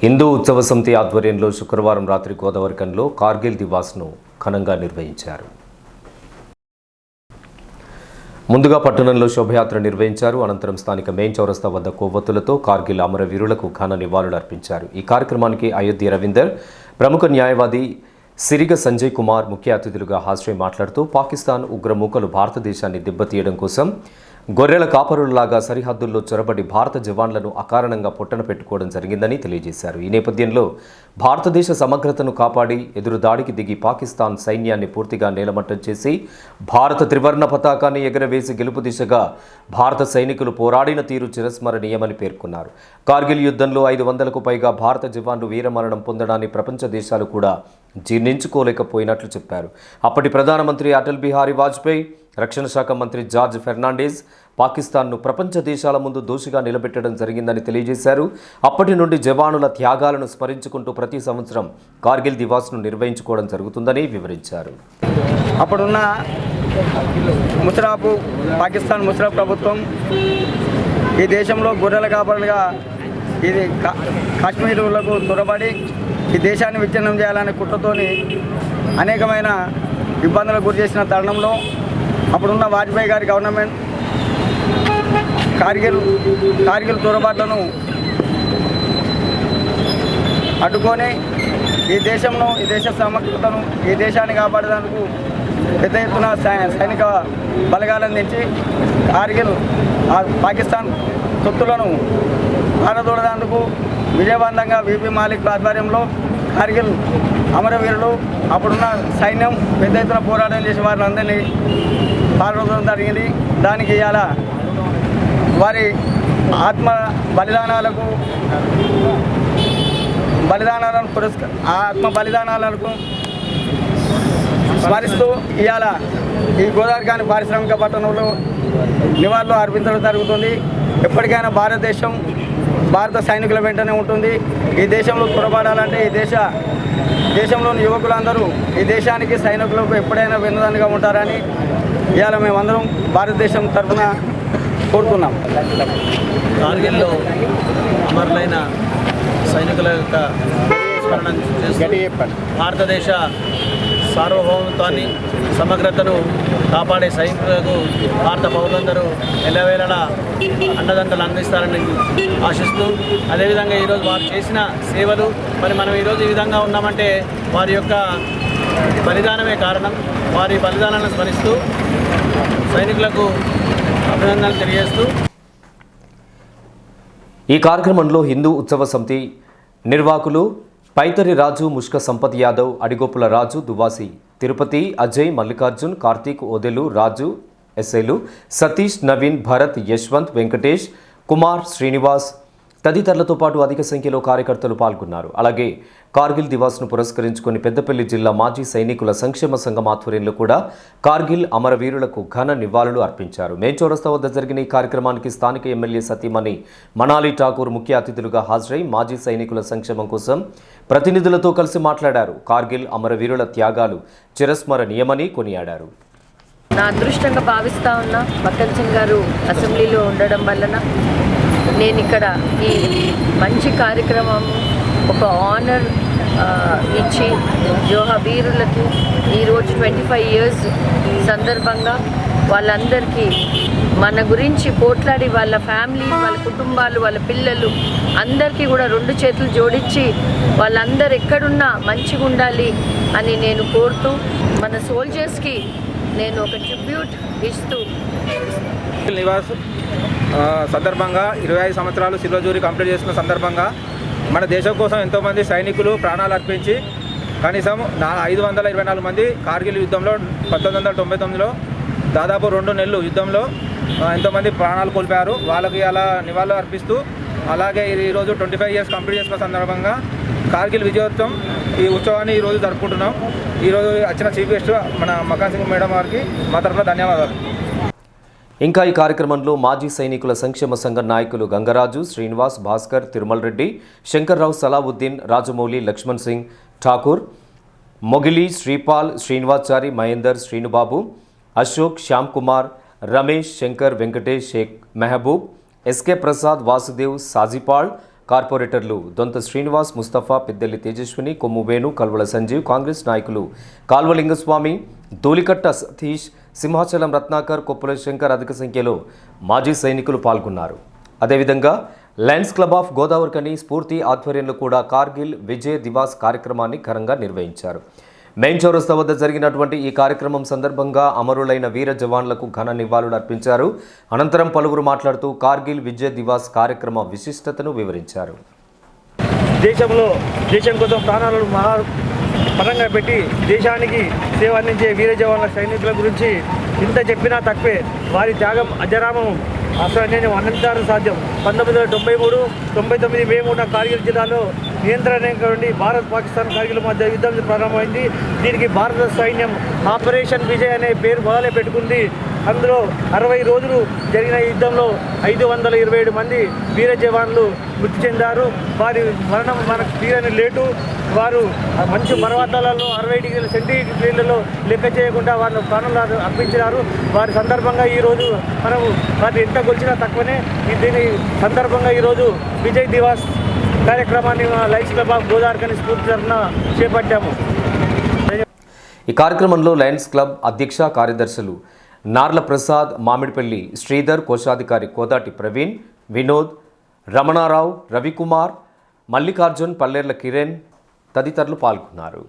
హిందూ ఉత్సవ సమితి ఆధ్వర్యంలో శుక్రవారం రాత్రి గోదావరికంలో కార్గిల్ దివాస్ను ఘనంగా నిర్వహించారు. ముందుగా పట్టణంలో శోభయాత్ర నిర్వహించారు. అనంతరం స్థానిక మెయిన్ చౌరస్తా వద్ద కొవ్వొత్తులతో కార్గిల్ అమరవీరులకు ఘన నివాళులు అర్పించారు. ఈ కార్యక్రమానికి అయోధ్య రవీందర్ ప్రముఖ న్యాయవాది సిరిగ సంజయ్ కుమార్ ముఖ్య అతిథులుగా హాజరై మాట్లాడుతూ పాకిస్తాన్ ఉగ్రమూకలు భారతదేశాన్ని దెబ్బతీయడం కోసం గొర్రెల కాపరులలాగా సరిహద్దుల్లో చొరబడి భారత జవాన్లను అకారణంగా పొట్టన పెట్టుకోవడం జరిగిందని తెలియజేశారు. ఈ నేపథ్యంలో భారతదేశ సమగ్రతను కాపాడి ఎదురు దాడికి దిగి పాకిస్తాన్ సైన్యాన్ని పూర్తిగా నేలమట్టం చేసి భారత త్రివర్ణ పతాకాన్ని ఎగరవేసి గెలుపు దిశగా భారత సైనికులు పోరాడిన తీరు చిరస్మరణీయమని పేర్కొన్నారు. కార్గిల్ యుద్ధంలో ఐదు వందలకు పైగా భారత జవాన్లు వీరమరణం పొందడాన్ని ప్రపంచ దేశాలు కూడా జీర్ణించుకోలేకపోయినట్లు చెప్పారు. అప్పటి ప్రధానమంత్రి అటల్ బిహారీ వాజ్పేయి రక్షణ శాఖ మంత్రి జార్జ్ ఫెర్నాండేజ్ పాకిస్తాన్ను ప్రపంచ దేశాల ముందు దోషిగా నిలబెట్టడం జరిగిందని తెలియజేశారు. అప్పటి నుండి జవానుల త్యాగాలను స్మరించుకుంటూ ప్రతి సంవత్సరం కార్గిల్ దివాస్ను నిర్వహించుకోవడం జరుగుతుందని వివరించారు. అప్పుడున్న ముషరాఫ్ పాకిస్తాన్ ముషరాఫ్ ప్రభుత్వం ఈ దేశంలో గొర్రెల కాపరులుగా ఇది కా- కాశ్మీరులకు దొరబడి ఈ దేశాన్ని విచ్ఛిన్నం చేయాలనే కుట్రతోని అనేకమైన ఇబ్బందులకు గురి చేసిన తరుణంలో అప్పుడున్న వాజ్పేయి గారి గవర్నమెంట్ కార్గిల్ కార్గిల్ దొరబాట్లను అడ్డుకొని ఈ దేశంలో ఈ దేశ సమగ్రతను ఈ దేశాన్ని కాపాడేందుకు పెద్ద ఎత్తున సై- సైనిక బలగాలను తెచ్చి కార్గిల్ పాకిస్తాన్ తొత్తులను ఆడదూడేందుకు విజయవంతంగా విపి మాలిక్ ఆధ్వర్యంలో కార్గిల్ అమరవీరులు అప్పుడున్న సైన్యం పెద్ద ఎత్తున పోరాటం చేసి వారిని అందరినీ పాల్గొనడం జరిగింది. దానికి ఇవాళ వారి ఆత్మ బలిదానాలకు బలిదానాలను పురస్క ఆ ఆత్మ బలిదానాలకు స్మరిస్తూ ఇవాళ ఈ గోదావరికాని పారిశ్రామిక పట్టణంలో నివాళులు అర్పించడం జరుగుతుంది. ఎప్పటికైనా భారతదేశం భారత సైనికుల వెంటనే ఉంటుంది. ఈ దేశంలో పొరపాడాలంటే ఈ దేశ దేశంలోని యువకులందరూ ఈ దేశానికి సైనికులకు ఎప్పుడైనా వెన్నుదన్నుగా ఉంటారని ఇవాళ మేమందరం భారతదేశం తరఫున కోరుతున్నాం. కార్గిల్లో అమరులైన సైనికుల యొక్క భారతదేశ సార్వభౌమత్వాన్ని సమగ్రతను కాపాడే సైనికులకు భారత పౌరులందరూ ఎల్లవేళలా అండదండలు అందిస్తారని ఆశిస్తూ అదేవిధంగా ఈరోజు వారు చేసిన సేవలు మరి మనం ఈరోజు ఈ విధంగా ఉన్నామంటే వారి యొక్క బలిదానమే కారణం. వారి బలిదానాలను స్మరిస్తూ సైనికులకు అభినందనలు తెలియజేస్తూ ఈ కార్యక్రమంలో హిందూ ఉత్సవ సమితి నిర్వాహకులు పైతరి రాజు ముష్క సంపత్ యాదవ్ అడిగోపుల రాజు దువాసి తిరుపతి అజయ్ మల్లికార్జున్ కార్తీక్ ఓదెలు రాజు ఎస్ఐలు సతీష్ నవీన్ భరత్ యశ్వంత్ వెంకటేష్ కుమార్ శ్రీనివాస్ తదితరులతో పాటు అధిక సంఖ్యలో కార్యకర్తలు పాల్గొన్నారు. అలాగే కార్గిల్ దివాస్ను పురస్కరించుకొని పెద్దపల్లి జిల్లా మాజీ సైనికుల సంక్షేమ సంఘం ఆధ్వర్యంలో కూడా కార్గిల్ అమరవీరులకు ఘన నివాళులు అర్పించారు. మేచౌరస్తా వద్ద జరిగిన ఈ కార్యక్రమానికి స్థానిక ఎమ్మెల్యే సతీమణి మనాలి ఠాకూర్ ముఖ్య అతిథులుగా హాజరై మాజీ సైనికుల సంక్షేమం కోసం ప్రతినిధులతో కలిసి మాట్లాడారు. కార్గిల్ అమరవీరుల త్యాగాలు చిరస్మరణీయమని కొనియాడారు. నా అదృష్టంగా భావిస్తా ఉన్నా మక్కన్ సింగ్ గారు అసెంబ్లీలో ఉండడం వలన నేను ఇక్కడ ఈ మంచి కార్యక్రమం ఒక ఆనర్ ఇచ్చి జోహా ఈరోజు ట్వంటీ ఫైవ్ ఇయర్స్ సందర్భంగా వాళ్ళందరికీ మన గురించి పోట్లాడి వాళ్ళ ఫ్యామిలీ వాళ్ళ కుటుంబాలు వాళ్ళ పిల్లలు అందరికీ కూడా రెండు చేతులు జోడించి వాళ్ళందరూ ఎక్కడున్నా మంచిగా ఉండాలి అని నేను కోరుతూ మన సోల్జర్స్కి నేను ఒక ట్రిబ్యూట్ ఇస్తూ నివాస్ సందర్భంగా ఇరవై ఐదు సంవత్సరాలు సిల్వర్ జూరీ కంప్లీట్ చేసిన సందర్భంగా మన దేశం కోసం ఎంతోమంది సైనికులు ప్రాణాలు అర్పించి కనీసం నా ఐదు వందల ఇరవై నాలుగు మంది కార్గిల్ యుద్ధంలో పంతొమ్మిది వందల తొంభై తొమ్మిదిలో దాదాపు రెండు నెలలు యుద్ధంలో ఎంతోమంది ప్రాణాలు కోల్పోయారు. వాళ్ళకి అలా నివాళులు అర్పిస్తూ అలాగే ఈ- ఈరోజు ట్వంటీ ఫైవ్ ఇయర్స్ కంప్లీట్ చేసుకున్న సందర్భంగా కార్గిల్ విజయోత్సవం ఈ ఉత్సవాన్ని ఈరోజు జరుపుకుంటున్నాం. ఈరోజు వచ్చిన చీఫ్ గెస్ట్ మన మకాన్ సింగ్ మేడం గారికి మా తరఫున ధన్యవాదాలు. ఇంకా ఈ కార్యక్రమంలో మాజీ సైనికుల సంక్షేమ సంఘం నాయకులు గంగరాజు శ్రీనివాస్ భాస్కర్ తిరుమల్ రెడ్డి శంకర్రావు సలావుద్దీన్ రాజమౌళి లక్ష్మణ్ సింగ్ ఠాకూర్ మొగిలి శ్రీపాల్ శ్రీనివాచారి మహేందర్ శ్రీనుబాబు అశోక్ శ్యామ్ కుమార్ రమేష్ శంకర్ వెంకటేష్ షేక్ మెహబూబ్ ఎస్కే ప్రసాద్ వాసుదేవ్ సాజిపాల్ కార్పొరేటర్లు దొంత శ్రీనివాస్ ముస్తఫా పెద్దెల్లి తేజస్విని కొమ్ము వేణు కల్వల సంజీవ్ కాంగ్రెస్ నాయకులు కాల్వలింగస్వామి ధూళికట్ట సతీష్ సింహాచలం రత్నాకర్ కొప్పుల శంకర్ అధిక సంఖ్యలో మాజీ సైనికులు పాల్గొన్నారు. అదేవిధంగా లయన్స్ క్లబ్ ఆఫ్ గోదావరికని స్ఫూర్తి ఆధ్వర్యంలో కూడా కార్గిల్ విజయ్ దివాస్ కార్యక్రమాన్ని ఘనంగా నిర్వహించారు. మెయిన్ చౌరస్తా వద్ద జరిగినటువంటి ఈ కార్యక్రమం సందర్భంగా అమరులైన వీర జవాన్లకు ఘన నివాళులు అర్పించారు. అనంతరం పలువురు మాట్లాడుతూ కార్గిల్ విజయ్ దివాస్ కార్యక్రమ విశిష్టతను వివరించారు. దేశంలో దేశం కోసం ప్రాణాలను మహా పరంగా పెట్టి దేశానికి సేవ అందించే వీర జవాన్ల సైనికుల గురించి ఇంత చెప్పినా తక్కువే వారి త్యాగం అజరామం అసలు నేను అనంతరం సాధ్యం. పంతొమ్మిది వందల తొంభై మూడు తొంభై తొమ్మిది మే మూడున కార్గిల్ జిల్లాలో నియంత్రణ నుండి భారత్ పాకిస్తాన్ కార్గిల్ మధ్య యుద్ధం ప్రారంభమైంది. దీనికి భారత సైన్యం ఆపరేషన్ విజయ్ అనే పేరు మొదలే పెట్టుకుంది. అందులో అరవై రోజులు జరిగిన యుద్ధంలో ఐదు వందల ఇరవై ఏడు మంది వీర జవాన్లు మృతి చెందారు. వారి మరణం మనకు తీరని లేటు. వారు మంచి మంచు పర్వతాలలో అరవై డిగ్రీల సెంటీగ్రేడ్లలో లెక్క చేయకుండా వారిని ప్రాణాలు అర్పించినారు. వారి సందర్భంగా ఈరోజు మనము వారిని ఎంత గొలిచినా తక్కువనే. దీని సందర్భంగా ఈరోజు విజయ్ దివాస్ కార్యక్రమాన్ని లైన్స్ లైఫ్ క్లబ్ ఆఫ్ గోదావరికని స్ఫూర్తి తరఫున చేపట్టాము. ఈ కార్యక్రమంలో లయన్స్ క్లబ్ అధ్యక్ష కార్యదర్శులు నార్ల ప్రసాద్ మామిడిపల్లి శ్రీధర్ కోశాధికారి కోదాటి ప్రవీణ్ వినోద్ రమణారావు రవికుమార్ మల్లికార్జున్ పల్లేర్ల కిరణ్ తదితరులు పాల్గొన్నారు.